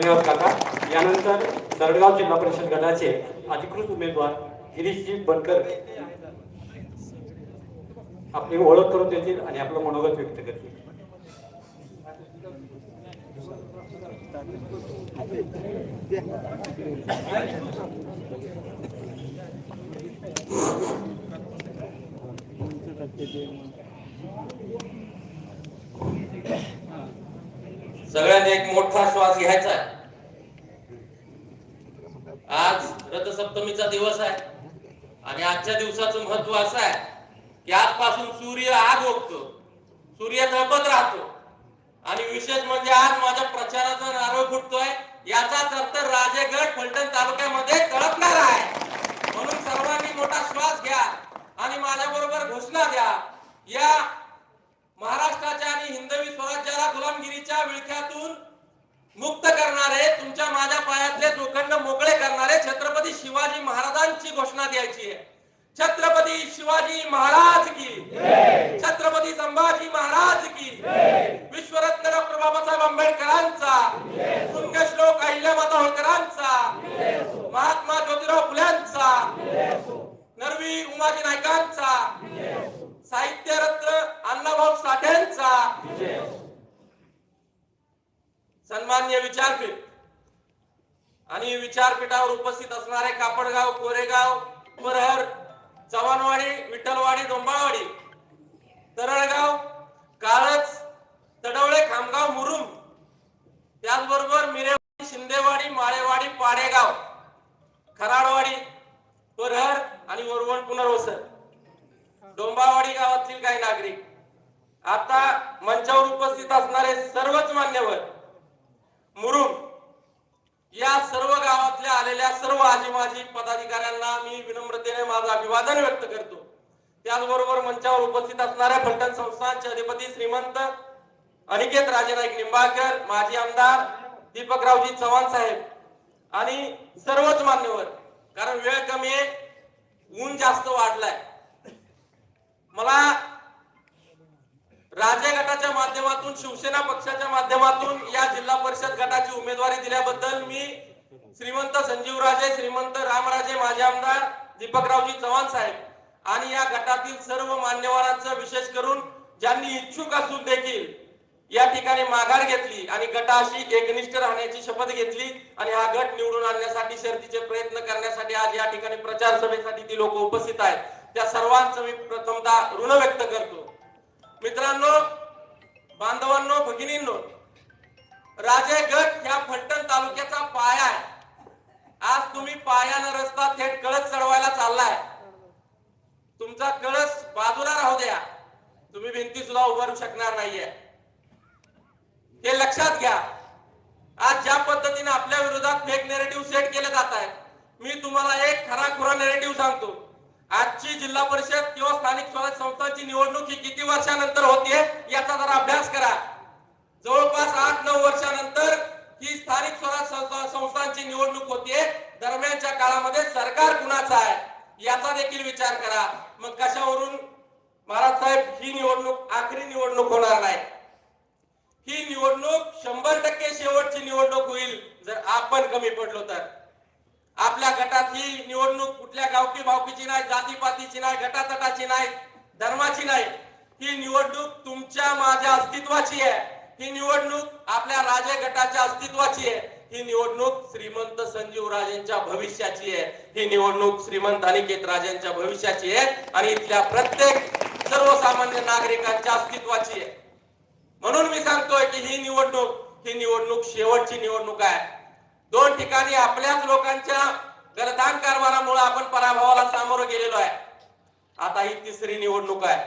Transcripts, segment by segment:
धन्यवाद काका. यानंतर दरडगाव जिल्हा परिषद गटाचे अधिकृत उमेदवार गिरीशजी बनकर. आपली ओळख करून देतील आणि आपलं मनोगत व्यक्त करतील. सगळ्यांनी एक मोठा श्वास घ्यायचा आहे. आज रथसप्तमीचा दिवस आहे. आणि आजच्या दिवसाचं महत्त्व असं आहे की आजपासून सूर्य आग ओघतो सूर्य तळपत राहतो. आणि विशेष म्हणजे आज माझ्या प्रचाराचा नारळ फुटतोय. याचाच अर्थ राजेगड फलटण तालुक्यामध्ये तळपणार आहे. म्हणून सर्वांनी मोठा श्वास घ्या आणि माझ्या बरोबर घोषणा द्या. या महाराष्ट्राच्या आणि हिंदवी स्वराज्याला गुलामगिरीच्या विळख्यातून मुक्त करणारे तुमच्या माझ्या पायातले लोखंड मोकळे करणारे छत्रपती शिवाजी महाराजांची घोषणा द्यायची आहे. छत्रपती शिवाजी महाराज की छत्रपती संभाजी महाराज की विश्वरत्न डॉक्टर बाबासाहेब आंबेडकरांचा पुण्यश्लोक अहिल्यामाता होळकरांचा महात्मा ज्योतिराव फुल्यांचा नरवीर उमाजी नायकांचा साहित्यरत्न अण्णाभाऊ साठ्यांचा सन्मान्य विचारपीठ. आणि विचारपीठावर उपस्थित असणारे कापडगाव कोरेगाव परहर चव्हाणवाडी विठ्ठलवाडी डोंबाळवाडी तरळगाव काळच तडवळे खामगाव मुरुम त्याचबरोबर मिरेवाडी शिंदेवाडी माळेवाडी पाडेगाव खराडवाडी परहर आणि वरवण पुनर्वसन. डोंबावाडी गावातील काही नागरिक आता मंचावर उपस्थित असणारे सर्वच मान्यवर मुरुम या सर्व गावातल्या आलेल्या सर्व आजी माजी पदाधिकाऱ्यांना मी विनम्रतेने माझं अभिवादन व्यक्त करतो. त्याचबरोबर मंचावर उपस्थित असणाऱ्या फलटण संस्थानचे अधिपती श्रीमंत अनिकेत राजे नाईक निंबाळकर माजी आमदार दीपकरावजी चव्हाण साहेब आणि सर्वच मान्यवर कारण वेळ कमी आहे ऊन जास्त वाढलाय. मला राजे गटाच्या माध्यमातून शिवसेना पक्षाच्या माध्यमातून या जिल्हा परिषद गटाची उमेदवारी दिल्याबद्दल मी श्रीमंत संजीवराजे श्रीमंत रामराजे माझे आमदार दीपकरावजी चव्हाण साहेब आणि या गटातील सर्व मान्यवरांचं विशेष करून ज्यांनी इच्छुक असून देखील या ठिकाणी माघार घेतली आणि गटाशी एकनिष्ठ राहण्याची शपथ घेतली आणि हा गट निवडून आणण्यासाठी शर्तीचे प्रयत्न करण्यासाठी आज या ठिकाणी प्रचार सभेसाठी ती लोक उपस्थित आहेत. त्या सर्वांचं मी प्रथमतः ऋण व्यक्त करतो. मित्रांनो बांधवांनो भगिनींनो राजे गट ह्या फलटण तालुक्याचा पाया आहे. आज तुम्ही पायानं रस्ता थेट कळस चढवायला चाललाय. तुमचा कळस बाजूला राहू द्या. तुम्ही भिंती सुद्धा उभारू शकणार नाहीये. हे लक्षात घ्या. आज ज्या पद्धतीने आपल्या विरोधात फेक नेरेटिव्ह सेट केले जात आहेत मी तुम्हाला एक खरा खुरा नेरेटिव्ह सांगतो. आजची जिल्हा परिषद किंवा स्थानिक स्वराज्य संस्थांची निवडणूक ही किती वर्षानंतर होतीये याचा जरा अभ्यास करा. जवळपास आठ नऊ वर्षानंतर ही स्थानिक स्वराज्य संस्थांची निवडणूक होतीये. दरम्यानच्या काळामध्ये सरकार कुणाचं आहे याचा देखील विचार करा. मग कशावरून? महाराज साहेब ही निवडणूक आखरी निवडणूक होणार नाही. ही निवडणूक शंभर टक्के शेवटची निवडणूक होईल जर आपण कमी पडलो तर. आपल्या गटात ही निवडणूक कुठल्या गावकी भावकीची नाही जातीपातीची नाही गटातटाची नाही धर्माची नाही. ही निवडणूक तुमच्या माझ्या अस्तित्वाची आहे. ही निवडणूक आपल्या राजे गटाच्या अस्तित्वाची आहे. ही निवडणूक श्रीमंत संजीव राजेंच्या भविष्याची आहे. ही निवडणूक श्रीमंत अनिकेत राजेंच्या भविष्याची आहे. आणि इथल्या प्रत्येक सर्वसामान्य नागरिकांच्या अस्तित्वाची आहे. म्हणून मी सांगतोय की ही निवडणूक ही निवडणूक शेवटची निवडणूक आहे. दोन ठिकाणी आपल्या आता ही तिसरी निवडणूक आहे.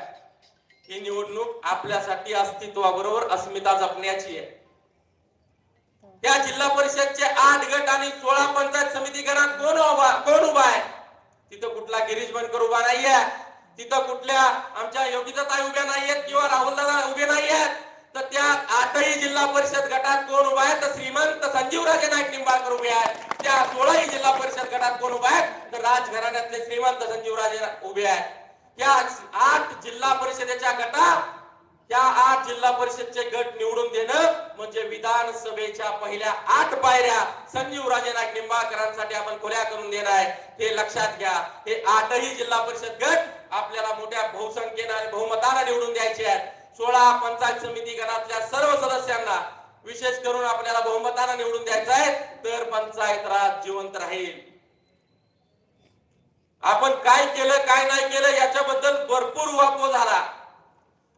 ही निवडणूक आपल्यासाठी अस्तित्वाबरोबर अस्मिता जपण्याची आहे. त्या जिल्हा परिषदचे आठ गट आणि सोळा पंचायत समिती गटात कोण उभा कोण उभा आहे? तिथं कुठला गिरीश बनकर उभा नाहीये. तिथं कुठल्या आमच्या योगिताताई उभ्या नाहीयेत किंवा राहुल दादा उभे नाहीयेत. तर त्या आठही जिल्हा परिषद गटात कोण उभा आहे? तर श्रीमंत संजीवराजे नाईक निंबाळकर उभे आहेत. त्या सोळाही जिल्हा परिषद गटात कोण उभा आहेत तर राजघराण्यातले श्रीमंत संजीवराजे उभे आहेत. त्या आठ जिल्हा परिषदेच्या गटात त्या आठ जिल्हा परिषदचे गट निवडून देणं म्हणजे विधानसभेच्या पहिल्या आठ पायऱ्या संजीव राजे नाईक निंबाळकरांसाठी आपण खुल्या करून देणार आहे. हे लक्षात घ्या. हे आठही जिल्हा परिषद गट आपल्याला मोठ्या बहुसंख्येनं आणि बहुमतानं निवडून द्यायचे आहेत. सोळा पंचायत समिती गणातल्या सर्व सदस्यांना विशेष करून आपल्याला बहुमतानं निवडून द्यायचं आहे. तर पंचायत राज जिवंत राहील. आपण काय केलं काय नाही केलं याच्याबद्दल भरपूर वापो झाला.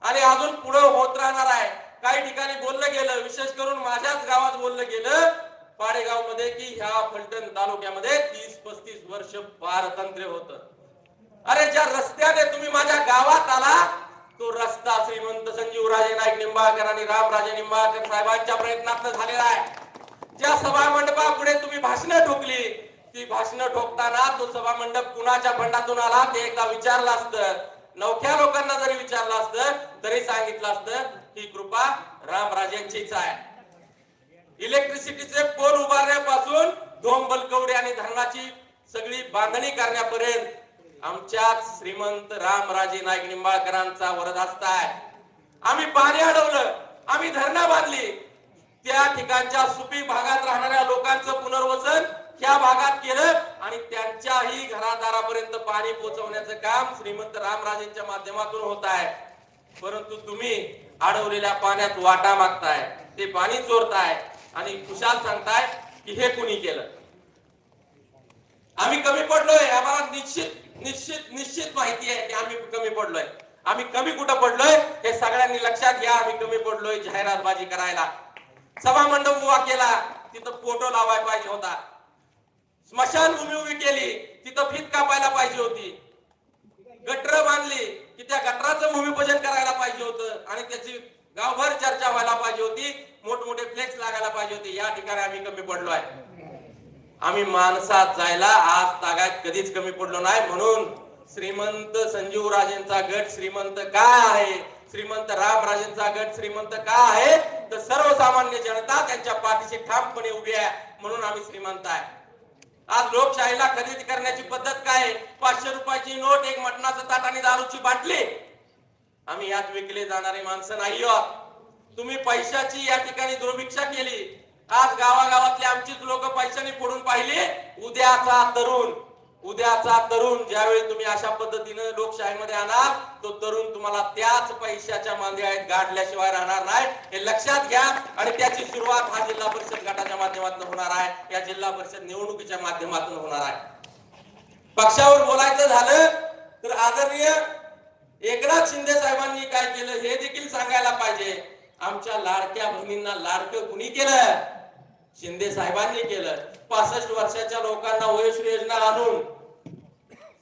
आणि अजून पुढे होत राहणार आहे. काही ठिकाणी बोललं गेलं विशेष करून माझ्याच गावात बोललं गेलं पाडेगावमध्ये की ह्या फलटण तालुक्यामध्ये तीस पस्तीस वर्ष पारतंत्र्य होत. अरे ज्या रस्त्याने तुम्ही माझ्या गावात आला तो रस्ता श्रीमंत संजीवराजे नाईक निंबाळकर आणि रामराजे निंबाळकर साहेबांच्या प्रयत्नात झालेला आहे. ज्या सभा मंडपापुढे तुम्ही भाषणं ठोकली ती भाषणं ठोकताना तो सभा मंडप कुणाच्या फंडातून आला ते एकदा विचारलं असतं. नवख्या लोकांना जरी विचारलं असतं तरी सांगितलं असतं ही कृपा रामराजेंचीच आहे. इलेक्ट्रिसिटीचे पोल उभारण्यापासून धोम बलकवडे आणि धरणाची सगळी बांधणी करण्यापर्यंत आमच्याच श्रीमंत रामराजे नाईक निंबाळकरांचा वरदहस्त आहे. आम्ही पाणी अडवलं आम्ही धरणा बांधली. त्या ठिकाणच्या सुपीक भागात राहणाऱ्या लोकांचं पुनर्वसन त्या भागात केलं आणि त्यांच्याही घरादारापर्यंत पाणी पोहोचवण्याचं काम श्रीमंत रामराजेंच्या माध्यमातून होत आहे. परंतु तुम्ही अडवलेल्या पाण्यात वाटा मागताय ते पाणी चोरताय आणि खुशाल सांगताय की हे कुणी केलं? आम्ही कमी पडलोय आम्हाला निश्चित निश्चित निश्चित माहिती आहे की आम्ही कमी पडलोय. आम्ही कमी कुठं पडलोय हे सगळ्यांनी लक्षात घ्या आम्ही कमी पडलोय जाहिरातबाजी करायला. सभा मंडप उभा केला तिथं फोटो लावाय पाहिजे होता. स्मशानभूमी उभी केली तिथं फीत कापायला पाहिजे होती. गटर बांधली की त्या गटराचं भूमिपूजन करायला पाहिजे होतं आणि त्याची गावभर चर्चा व्हायला पाहिजे होती. मोठमोठे फ्लेक्स लागायला पाहिजे होते. या ठिकाणी आम्ही कमी पडलो आहे. आम्ही माणसात जायला आज तागात कधीच कमी पडलो नाही. म्हणून श्रीमंत संजीव राजेंचा गट श्रीमंत काय आहे? श्रीमंत रामराजेंचा गट श्रीमंत का आहे? तर सर्वसामान्य जनता त्यांच्या पाठीशी ठामपणे उभी आहे. म्हणून आम्ही श्रीमंत आहे. आज लोकशाहीला खरेदी करण्याची पद्धत काय आहे? पाचशे रुपयाची नोट एक मटणाचं ताट आणि दारूची बाटली. आम्ही यात विकले जाणारे माणसं नाही आहोत. तुम्ही पैशाची या ठिकाणी दुर्भिक्षा केली. आज गावागावातले आमचीच लोक पैशाने फोडून पाहिले. उद्याचा तरुण. उद्याचा तरुण ज्यावेळी तुम्ही अशा पद्धतीनं लोकशाहीमध्ये आणाल तो तरुण तुम्हाला त्याच पैशाच्या मांदियाळीत गाडल्याशिवाय राहणार नाही. हे लक्षात घ्या आणि त्याची सुरुवात हा जिल्हा परिषद गटाच्या माध्यमातून होणार आहे. या जिल्हा परिषद निवडणुकीच्या माध्यमातून होणार आहे. पक्षावर बोलायचं झालं तर आदरणीय एकनाथ शिंदे साहेबांनी काय केलं हे देखील सांगायला पाहिजे. आमच्या लाडक्या बहिणींना लाडकं कुणी केलं? शिंदे साहेबांनी केलं. पासष्ट वर्षाच्या लोकांना वयोश्री योजना आणून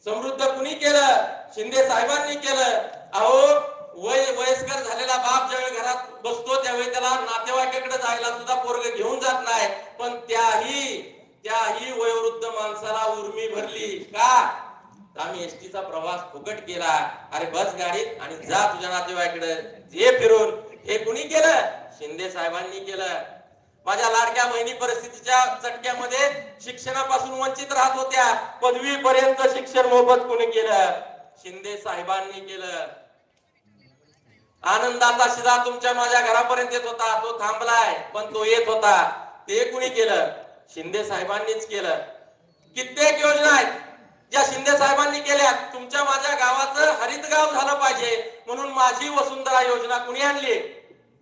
समृद्ध कुणी केलं? शिंदे साहेबांनी केलं. अहो वय वयस्कर झालेला बाप ज्यावेळी घरात बसतो त्यावेळी त्याला नातेवाईकाकडे जायला सुद्धा पोरग घेऊन जात नाही. पण त्याही त्याही वयोवृद्ध माणसाला उर्मी भरली. का? आम्ही एसटीचा प्रवास फुकट केला. अरे बस गाडीत आणि जा तुझ्या नातेवाईकडे जे फिरून. हे कुणी केलं? शिंदे साहेबांनी केलं. माझ्या लाडक्या बहिणी परिस्थितीच्या चटक्यामध्ये शिक्षणापासून वंचित राहत होत्या. पदवी पर्यंत शिक्षण मोफत कुणी केलं? शिंदे साहेबांनी केलं. आनंदाचा शिदा तुमच्या माझ्या घरापर्यंत येत होता. तो थांबलाय पण तो येत होता. ते कुणी केलं? शिंदे साहेबांनीच केलं. कित्येक योजना आहेत ज्या शिंदे साहेबांनी केल्या. तुमच्या माझ्या गावाचं हरित गाव झालं पाहिजे. म्हणून माझी वसुंधरा योजना कुणी आणली?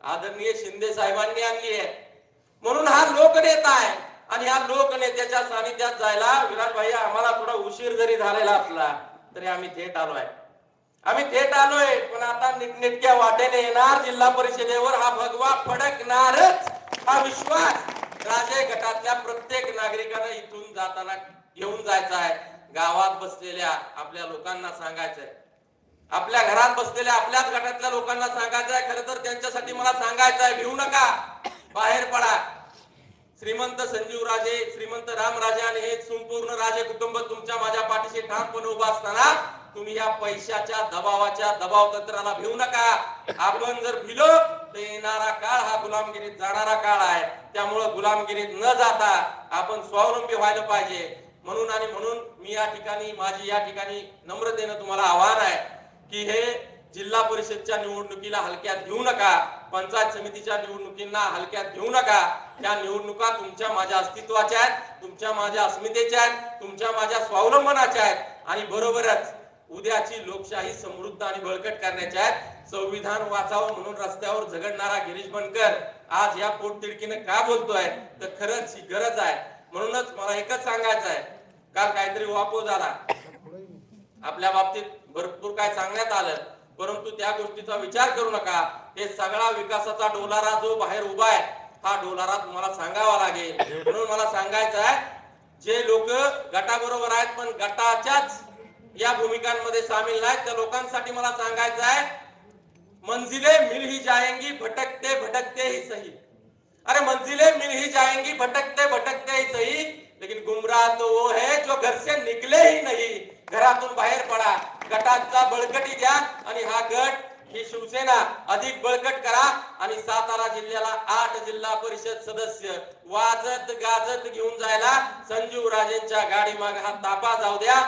आदरणीय शिंदे साहेबांनी आणली आहे. म्हणून हा लोकनेता आहे. आणि ह्या लोकनेत्याच्या सानिध्यात जायला विराट भाई आम्हाला थोडा उशीर जरी झालेला असला तरी आम्ही थेट आलोय. आम्ही थेट आलोय पण आता नीटनेटक्या वाटेने येणार जिल्हा परिषदेवर हा भगवा फडकणारच हा विश्वास राजे गटातल्या प्रत्येक नागरिकांना इथून जाताना घेऊन जायचा आहे. गावात बसलेल्या आपल्या लोकांना सांगायचंय. आपल्या घरात बसलेल्या आपल्याच गटातल्या लोकांना सांगायचं आहे खरं तर त्यांच्यासाठी मला सांगायचं आहे भिवू नका बाहेर पडा. श्रीमंत संजीव राजे श्रीमंत रामराजे आणि हे संपूर्ण राजे कुटुंब तुमच्या माझ्या पाठीशी ठामपणे उभा असताना तुम्ही या पैशाच्या दबावाच्या दबाव तंत्राला भिवू नका. आपण जर भिलो तर येणारा काळ हा गुलामगिरीत जाणारा काळ आहे. त्यामुळं गुलामगिरीत न जाता आपण स्वावलंबी व्हायला पाहिजे. म्हणून आणि म्हणून मी या ठिकाणी माझी या ठिकाणी नम्रतेनं तुम्हाला आव्हान आहे. की हे जिल्हा परिषदच्या निवडणुकीला हलक्यात घेऊ नका पंचायत समितीच्या निवडणुकींना हलक्यात घेऊ नका. त्या निवडणुका तुमच्या माझ्या अस्तित्वाच्या आहेत तुमच्या माझ्या अस्मितेच्या आहेत तुमच्या माझ्या स्वावलंबनाच्या आहेत आणि बरोबरच उद्याची लोकशाही समृद्ध आणि बळकट करण्याच्या आहेत. संविधान वाचावं म्हणून रस्त्यावर झगडणारा गिरीश बनकर आज या पोटतिडकीनं का बोलतोय? तर खरंच ही गरज आहे. म्हणूनच मला एकच सांगायचं आहे. काल काहीतरी वापो झाला. आपल्या बाबतीत भरपूर काय सांगण्यात आलं. परंतु त्या गोष्टीचा विचार करू नका. हे सगळा विकासाचा डोलारा जो बाहेर उभा आहे हा डोलारा तुम्हाला सांगावा लागेल. म्हणून मला सांगायचं आहे जे लोक गटाबरोबर आहेत पण गटाच्याच या भूमिकांमध्ये सामील नाहीत त्या लोकांसाठी मला सांगायचं आहे मंजिले मिल ही जाएंगी भटकते भटकते ही सही. अरे मंजिले मिल ही जाएंगी भटकते भटकते ही सही लेकिन गुमराह तो वो है जो घर से निकले ही नहीं. घरातून बाहेर पडा. गटाचा बळकटी द्या आणि हा गट ही शिवसेना अधिक बळकट करा. आणि सातारा जिल्ह्याला आठ जिल्हा परिषद सदस्य वाजत गाजत घेऊन जायला संजीव राजेंच्या गाडी माग हा तापा जाऊ द्या.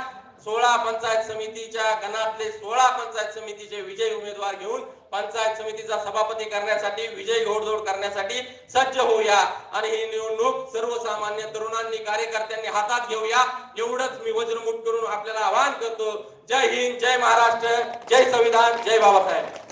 सोळा पंचायत समितीच्या गणातले सोळा पंचायत समितीचे विजयी उमेदवार घेऊन पंचायत समितीचा सभापती करण्यासाठी विजय घोडदौड करण्यासाठी सज्ज होऊया. आणि ही निवडणूक सर्वसामान्य तरुणांनी कार्यकर्त्यांनी हातात घेऊया. एवढंच मी वज्रमुठ करून आपल्याला आवाहन करतो. जय हिंद जय महाराष्ट्र जय संविधान जय बाबासाहेब.